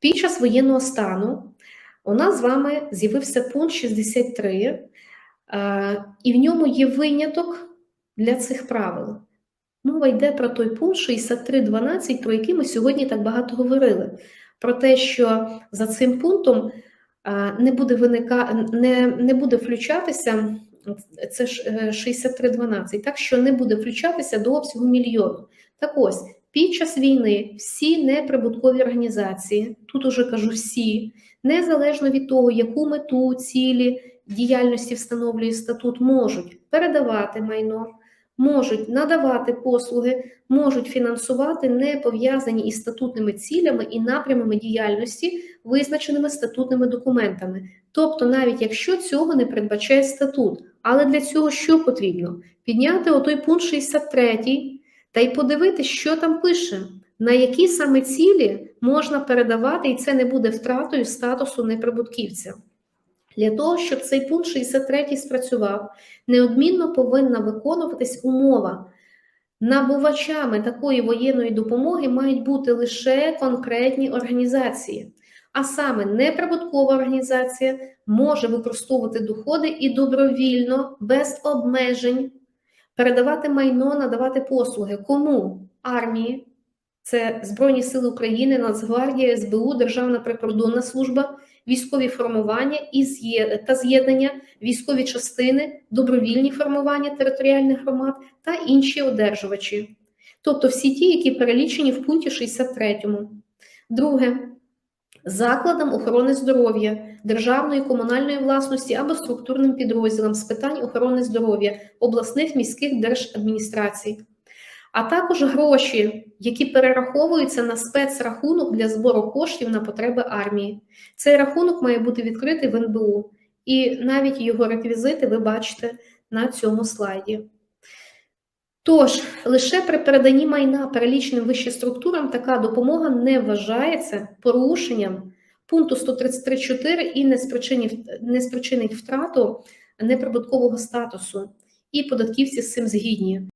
Під час воєнного стану у нас з вами з'явився пункт 63, е, і в ньому є виняток для цих правил. Мова йде про той пункт 63.12, про який ми сьогодні так багато говорили. Про те, що за цим пунктом е, не буде виника, не, не буде включатися, це ж е, 63.12, так що не буде включатися до обсягу мільйону. Так ось, під час війни всі неприбуткові організації, тут уже кажу всі, незалежно від того, яку мету, цілі діяльності встановлює статут, можуть передавати майно, можуть надавати послуги, можуть фінансувати не пов'язані із статутними цілями і напрямами діяльності, визначеними статутними документами. Тобто, навіть якщо цього не передбачає статут, але для цього що потрібно? Підняти отой пункт 63 та й подивитися, що там пише, на які саме цілі можна передавати, і це не буде втратою статусу неприбутківця. Для того, щоб цей пункт 63 спрацював, неодмінно повинна виконуватись умова. Набувачами такої воєнної допомоги мають бути лише конкретні організації. А саме неприбуткова організація може використовувати доходи і добровільно, без обмежень, передавати майно, надавати послуги. Кому? Армії, це Збройні Сили України, Нацгвардія, СБУ, Державна прикордонна служба, військові формування і та з'єднання, військові частини, добровільні формування територіальних громад та інші одержувачі. Тобто всі ті, які перелічені в пункті 63. Друге. Закладам охорони здоров'я, державної комунальної власності або структурним підрозділам з питань охорони здоров'я обласних міських держадміністрацій, а також гроші, які перераховуються на спецрахунок для збору коштів на потреби армії. Цей рахунок має бути відкритий в НБУ, і навіть його реквізити ви бачите на цьому слайді. Тож, лише при переданні майна переліченим вище структурам така допомога не вважається порушенням пункту 133.4 і не спричинить, не спричинить втрату неприбуткового статусу. І податківці з цим згідні.